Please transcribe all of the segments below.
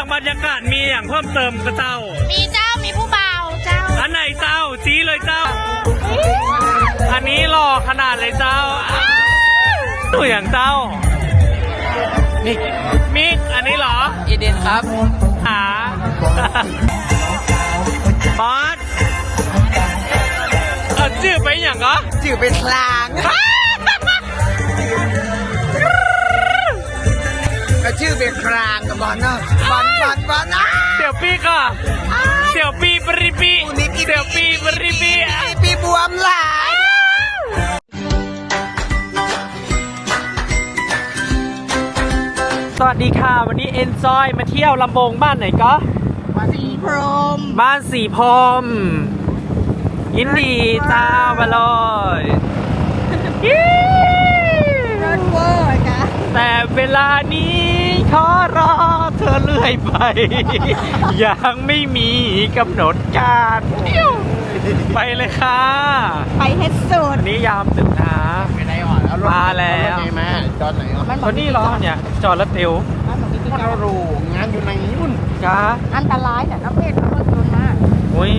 จากบรรยากาศมีอย่างเพิ่มเติมกับเจ้า มีเจ้ามีผู้เบาเจ้าอันไหนเจ้าชี้เลยเจ้า อันนี้หล่อขนาดเลยเจ้าตัวอย่างเจ้า มิก มิก อันนี้เหรอ เอเดนครับหาบอสเอาชื่อไปอย่างก็จื่อเป็นคลางก็ ชื่อเป็นคลางกับบอลเนาะบอลบอลบอลนะเสี่ยวปีก็เสี่ยวปีปริปีอูนิกิเสี่ยวปีปริปีปีบวมหลายสวัสดีค่ะ วันนี้เอนจอยมาเที่ยวลำบงบ้านไหนก็มาสีพรมบ้านสีพรมยินดีจ้ามาเลยยี่รถเวอร์จ้ะแต่เวลานี้ ขอรอเธอเรื่อยไป ยังไม่มีกำหนดการไปเลยค่ะ ไปเฮ็ดสุดอันนี้ยามถึงนะไปไหนอ่อนเอารถมาแล้วเอรถไหนมาจอดไหนอะตอนนี้เหรอเนี่ย จอดรถเร็วมันเอารูงานอยู่ในนู่นจ้าอันตรายเนี่ยน้ำเพชรรถยนต์มากอุ้ย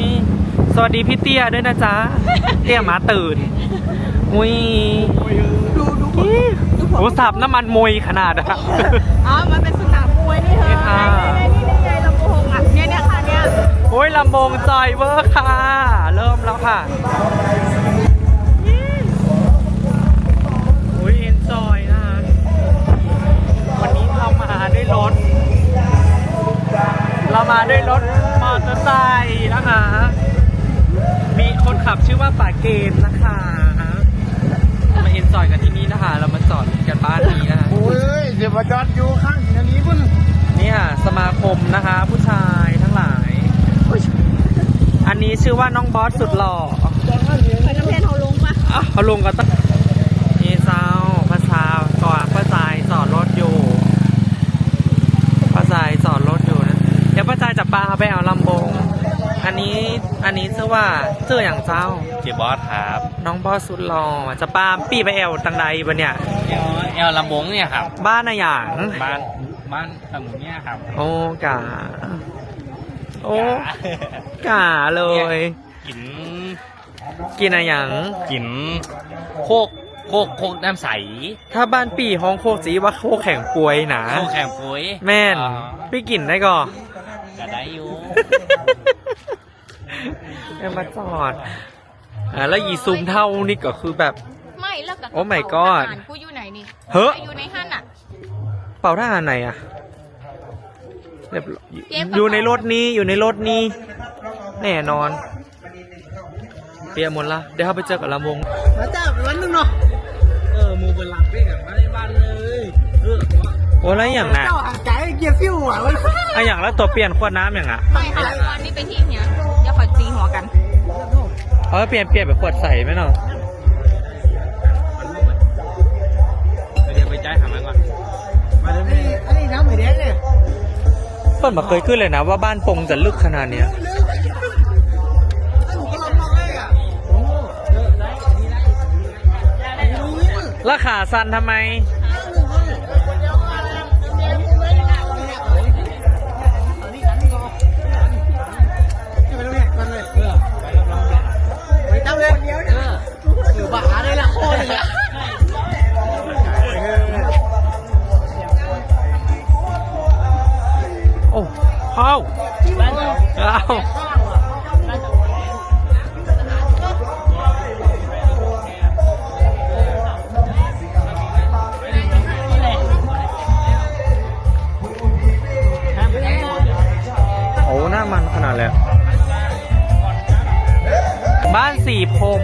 สวัสดีพี่เตี้ยด้วยนะจ๊ะ เตี้ยหมาตื่น อุ้ยดูดู โอ้สับน้ำมันมวยขนาดอะอ๋อ มันเป็นสนามมวยนี่เธอนี่ค่ะนี่นี่นี่ไงลำโพงอะเนี่ยเนี่ยค่ะเนี่ยโอ้ยลำบงจอยเวอร์ค่ะ เริ่มแล้วค่ะ ชื่อว่าน้องบอสสุดหล่อไปน้ำเพชรเขาลงปะอะเขาลงกันตั้งนี่เจ้าพระชาก่อนพระจายจอดรถอยู่พระจายจอดรถอยู่นะ เดี๋ยวพระจายจะปาไปเอาลำโพงอันนี้อันนี้ชื่อว่าชื่ออย่างเจ้า เจียบอสครับน้องบอสสุดหล่อจะปาปีไปแอวตังใดบะเนี่ย เอลเอลลำบงเนี่ยครับ บ้านอะอย่าง บ้านบ้านลำบงเนี่ยครับ โอ้กาโอ้ กา เลย กิน กินอะไรอย่าง กิน โคก โคก โคกน้ำใส ถ้าบ้านปีห้องโคกจีว่าโคกแข่งป่วยหนาโคกแข็งปุ๋ยแม่นอ๋อพี่กินได้ก่อก็ได้อยู่แม่มาจอดอ่าแล้วอีซูมเท่านี่ก็คือแบบ ไม่แล้วกับโอ้ my god ทหารกูอยู่ไหนนี่ เฮ้ออยู่ในห้านอะ เป่าท่าอันไหนอะเรียบร้อยเก็บกระเป๋าอยู่ในรถนี้อยู่ในรถนี้ แน่นอน เปียหมดละ เดี๋ยวเขาไปเจอกับลำวงมาจ้าไปวันหนึงเนาะ เออมูเป็นหลักด้วยกันมาในบ้านเลยเออโอ้แล้วอย่างน่ะเจ้าห่างใจเกียร์ฟิวอะมันอะอย่างแล้วตัวเปลี่ยนขวดน้ำอย่างอะไม่ค่ะวันนี้ไปที่เนี้ยเดี๋ยวขอจีหัวกันเขาเปลี่ยนเปลี่ยนไปขวดใสไหมเนาะเดี๋ยวไปจ่ายหามันก่อนอันนี้อันนี้น้ำไม่แดงเนี่ยเปิ้ลมาเคยขึ้นเลยนะว่าบ้านปงจะลึกขนาดเนี้ย แล้วขาสั้นทำไมจะไปตรงนี้ หน้ามันขนาดเลยอะบ้านสี่พรม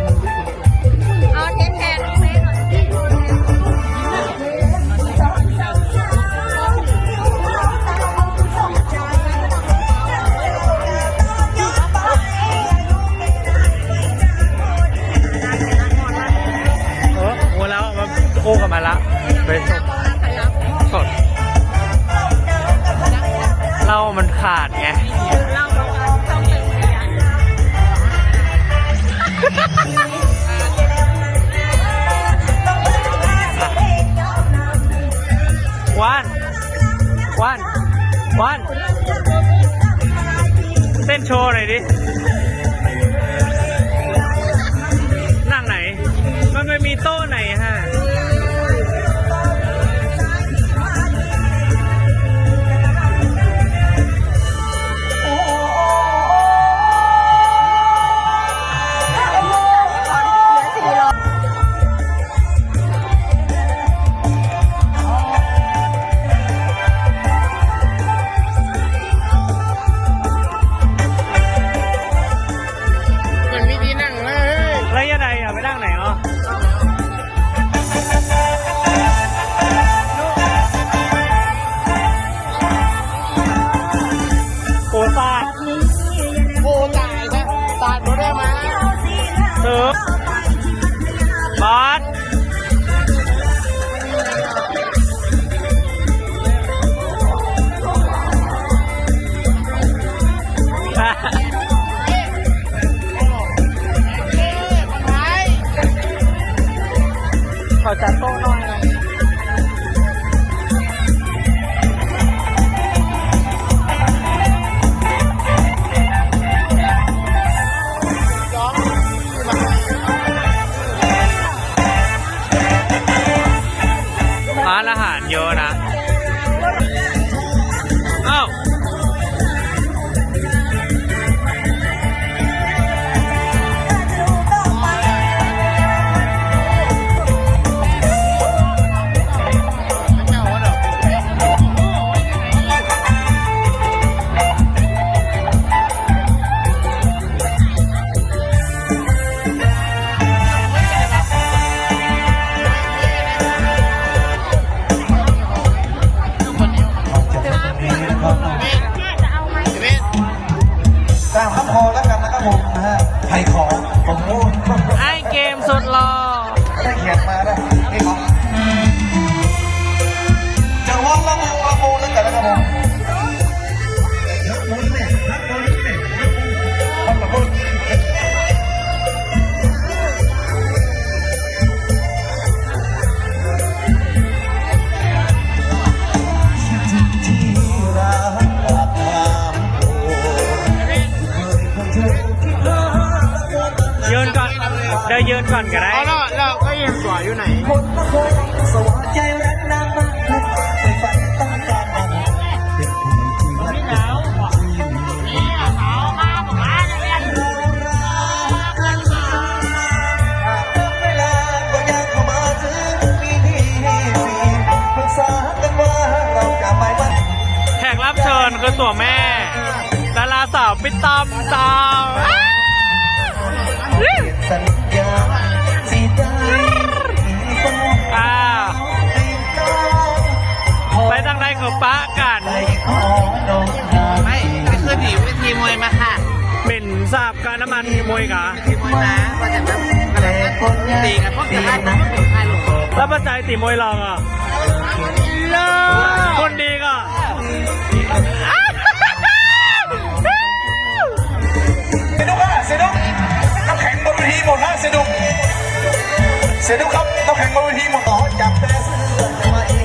อาหารเยน ไม่ไม่เคยผีวิธีมวยมาค่ะเหม็นสาบการน้ำมันมวยกะตีมวยมาก็จะแบบอะไรตีกันพวกจะไพวกเป็นใครหรแล้วประจัยตีมวยลองอะคนดีกะเสดุกอะเสดุกต้องแข่งบนเวทีหมดนะเสดุกเสดุกครับต้องแข่งบนเวทีหมดต่อจับแต่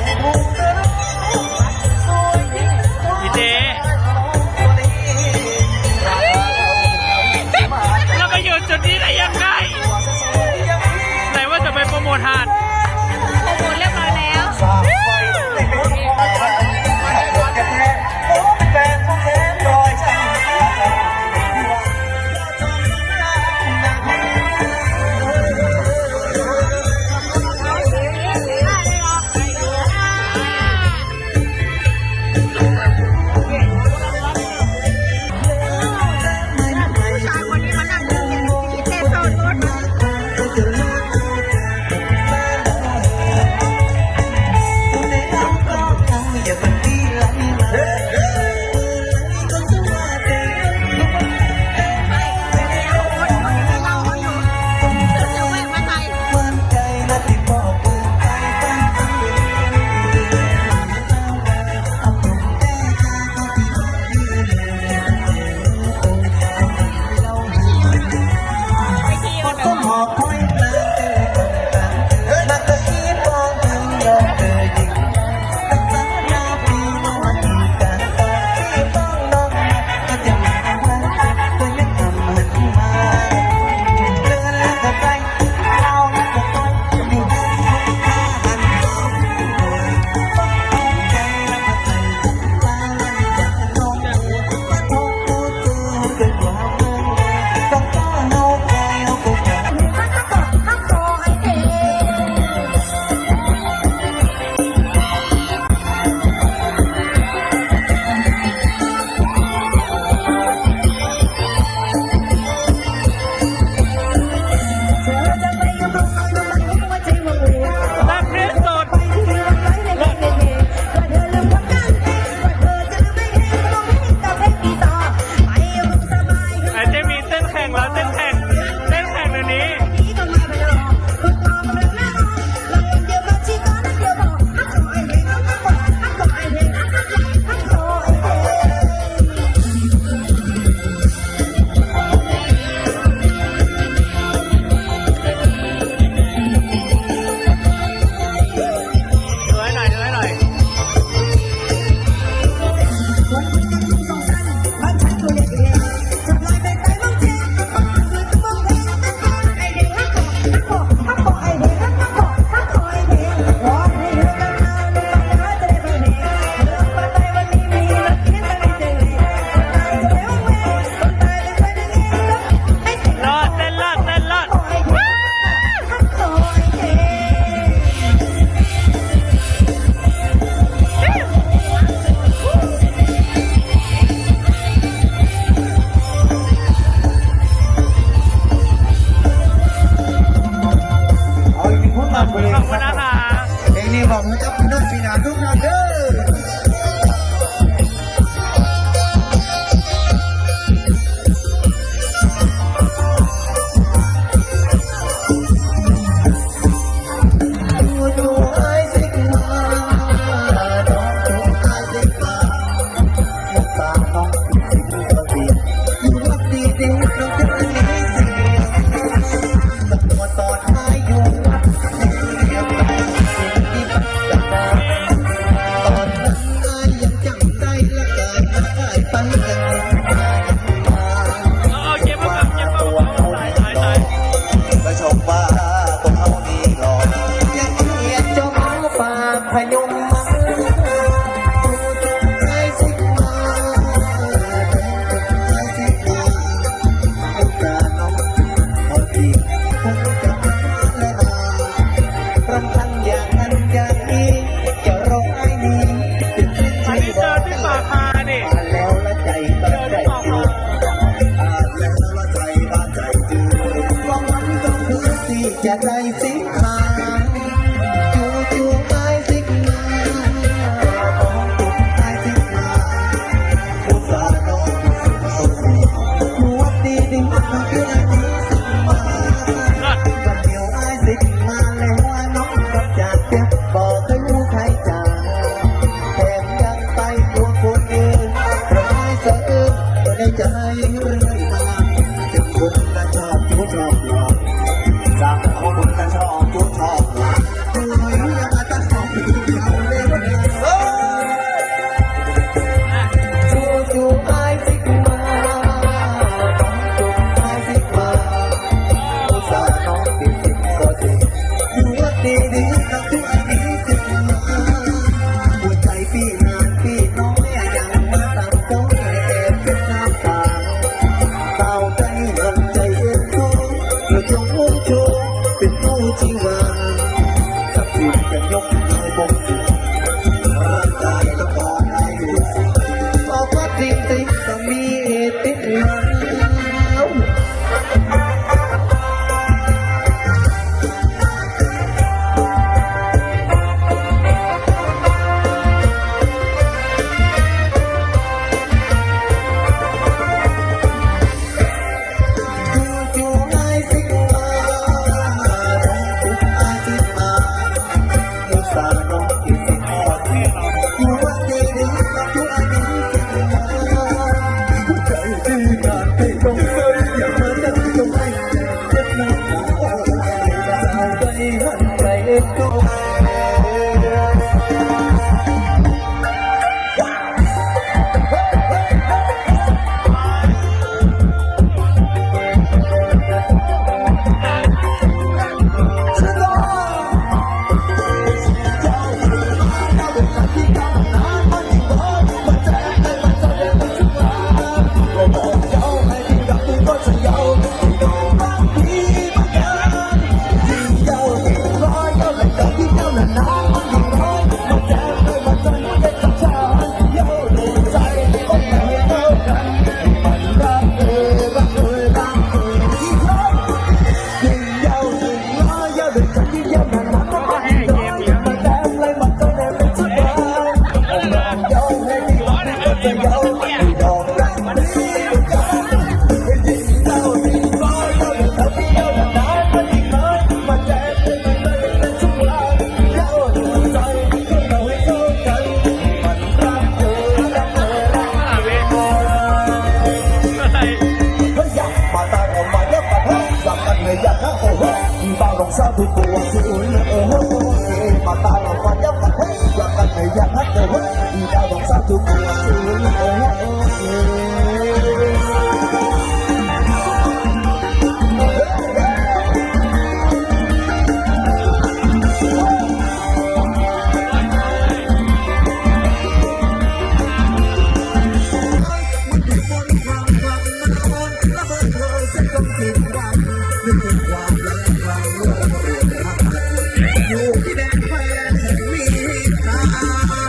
I'm not Bye.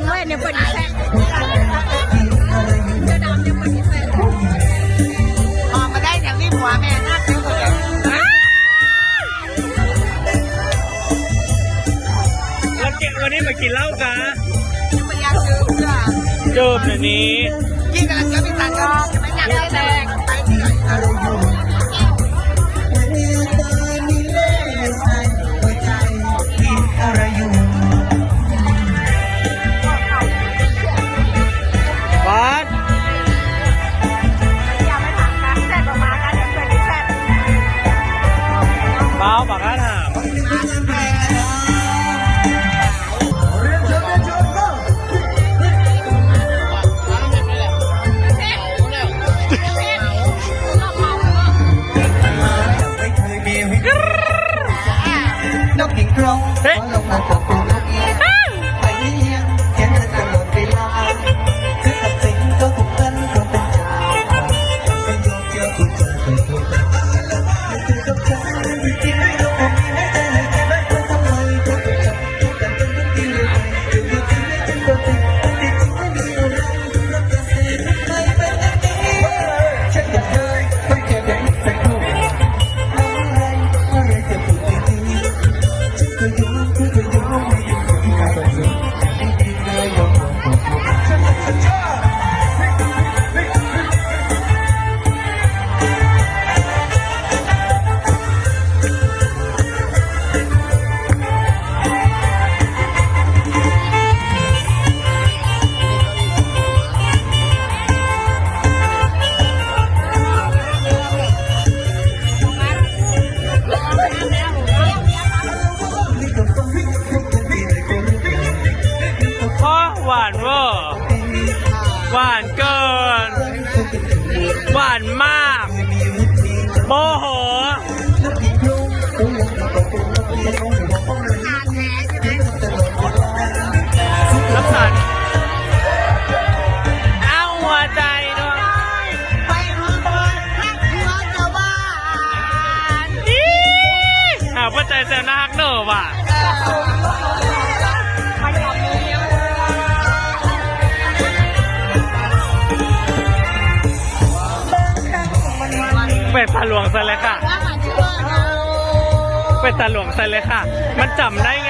งไว้เนี่ยเปิดแซ่เสื้อดำเนี่ยเปิดแซ่ออกมาได้อย่างนี้หัวแม่น่าเกลียดแล้วเก็บวันนี้มากินเหล้ากะยังไม่ยากเจอเจอแบบนี้ยิ่งกำลังเจอพี่ตาก็ไม่อยากได้เลย น เป็ดตาหลวงซะเลยค่ะ ว่ามันชื่อว่าเราเป็ดตาหลวงซะเลยค่ะ มันจำได้ไง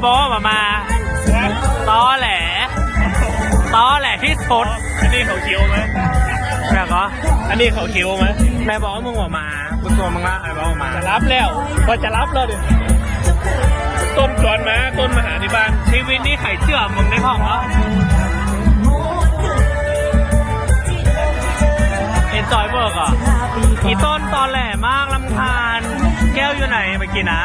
อีควายเนี่ยบอกว่ามามาตอแหลตอแหลที่สุดอันนี้เขาเคี้ยวไหมแบบเหรออันนี้เขาเคี้ยวไหมแม่บอกว่ามึงว่ามากูตัวมึงละไอ้บอกว่ามา จะรับแล้วพอจะรับแล้วดิต้นสวนมาต้นมหานิบาลชีวิตนี้ไข่เชื่อมึงในห้องเหรอเอ็นจอยเบิร์กอะอีต้นตอนแหลมากลำคาญ แก้วอยู่ไหนไปกินนะ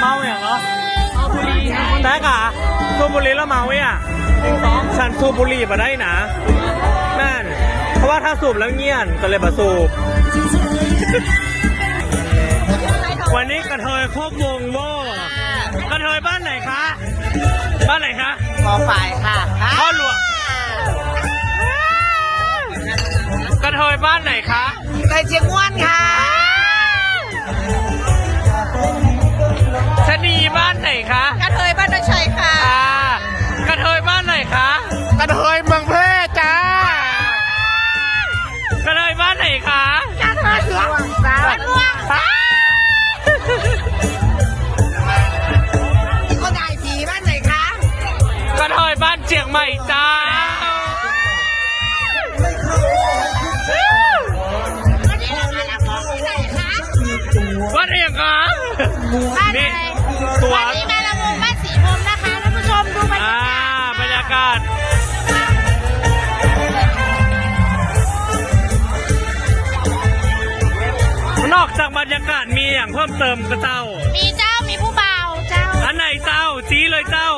เมาอย่างเหรอแต่กะสูบบุหรี่แล้วเมาอะฉันสูบบุหรี่มาได้นะนั่น เพราะว่าถ้าสูบแล้วเงียนก็เลยมาสูบ วันนี้กระเทยครบวงโว่กระเทยบ้านไหนคะ บ้านไหนคะขอฝ่ายค่ะพ่อหลวงกระเทยบ้านไหนคะไปเชียงม่วนค่ะ ชะนีบ้านไหนคะกระเทยบ้านดอยชัยค่ะอ่ากระเทยบ้านไหนคะกระเทยเมืองแพร่จ้ากระเทยบ้านไหนคะกระเทยหลวงจ้าม่วงอ่าคนได้ผีบ้านไหนคะกระเทยบ้านเจียงใหม่จ้าวันนี้เรามารับของที่ไหนคะวัดเอกคะบ้านไหนนี่ ตัววันนี้มาละมุงบ้านสีมุมนะคะท่านผู้ชมดูบรรอ่ายากาศบรรยากาศ นอกจากบรรยากาศมีอย่างเพิ่มเติมก็เจ้า มีเจ้ามีผู้เบาเจ้าอันไหนเจ้าชี้เลยเจ้า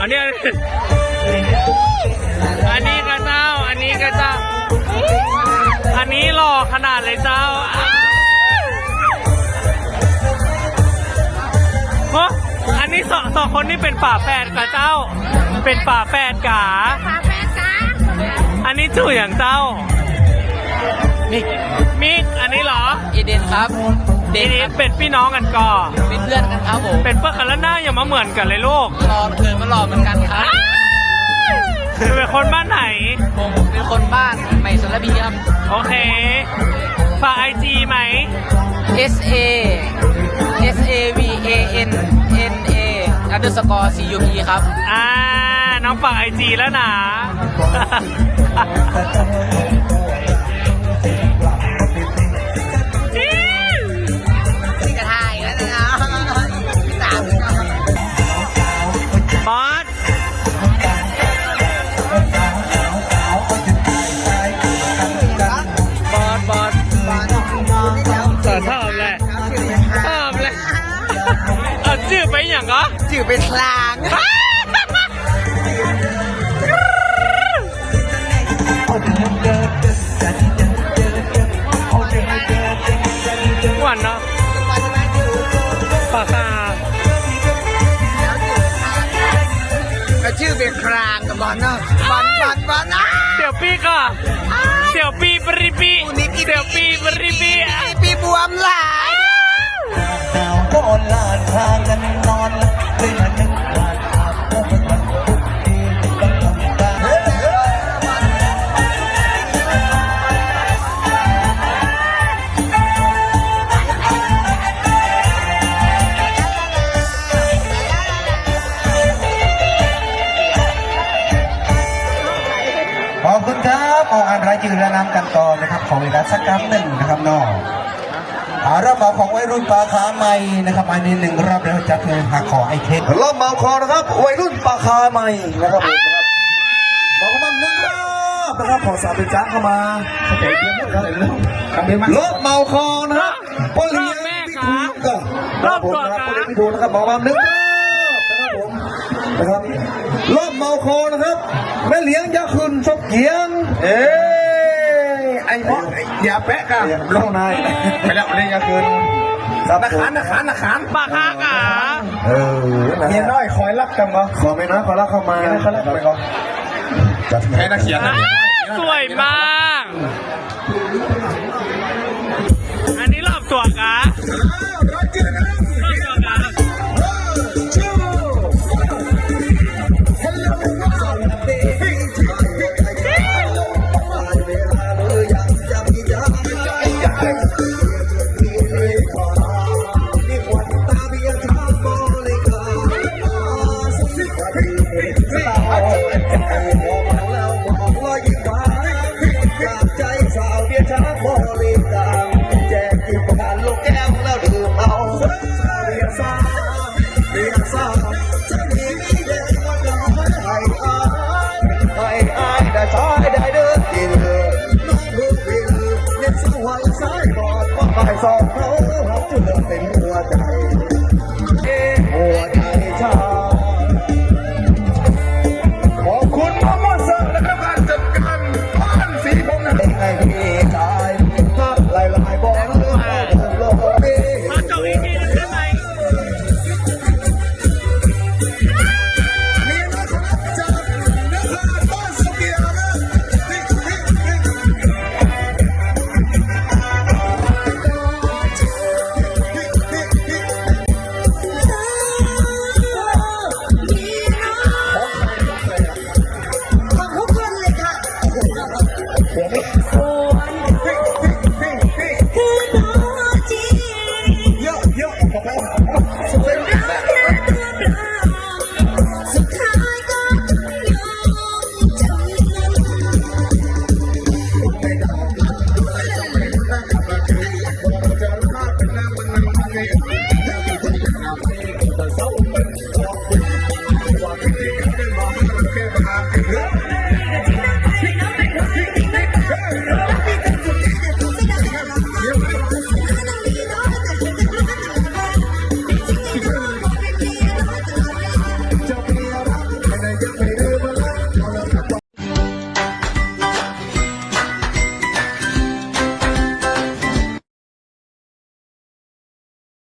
อันนี้อันนี้ก็เจ้า อันนี้ก็เจ้า อันนี้หล่อขนาดเลยเจ้าอ้า สองสองคนนี่เป็นฝาแฝดกับเจ้า เป็นฝาแฝดกาฝาแฝดกาอันนี้ชื่ออย่างเจ้า มิกมิกอันนี้เหรอเอเดนครับเดทีนนี้ครับเป็นพี่น้องกันก่อเป็นเพื่อนกันครับผม เป็นเพื่อนกันแล้วหน้าอย่ามาเหมือนกันเลยลูกรอเกินก็รอเหมือนกันครับเป็นคนบ้านไหน ผมเป็นคนบ้านใหม่สารบีครับ โอเค ฝากไอจีไหม S A S A V A N N A underscore C U P ครับ อ่า น้องฝากไอจีแล้วนะ ก็จื่อเป็นคลางหวานเนาะปากกาก็ชื่อเป็นคลางกับบอลเนาะบอลบอลบอลนะเสี่ยวปี้ก็เสี่ยวปีปริปีเสี่ยวปีปริปีปีบวมหลาย ดาวก็ลาดทางกันนอนเลยมานึกวาดภาพก็เป็นวันทุกทีต้องทำตามขอบคุณครับออกอ่านรายชื่อและนามกันต่อนะครับ ขอเวลาสักครั้งหนึ่งนะครับน้อง รับเหมาของวัยรุ่นปลาขาใหม่นะครับอันนี้หนึ่งรับแล้วจะคือหักคอไอเทมรับเหมาของนะครับวัยรุ่นปลาขาใหม่นะครับผมนะครับบอกว่าหนึ่งรับนะครับขอสาวเป็นจ้างเข้ามาเข้าใจเตรียมหมดแล้วเลยรถเมาคอนะครับพ่อเลี้ยงพิทูลก็ครับผมนะครับพ่อเลี้ยงพิทูลนะครับบอกว่าหนึ่งรอบนะครับผมนะครับรอบเมาคอนะครับแม่เลี้ยงยาคุณชกเกียง เอ้ ยไอ้พ่ออย่าแปะกันร้องนายไปแล้วเลี้ยงยาคุณนักขานนักขานนักขานปากกากาเออเมียน้อยคอยรักกันเหรอขอไม่น้อยขอรักเข้ามาเขารักไปก่อนจัดให้นักเขียนสวยมาก อันนี้รอบตัวกะรอบตัว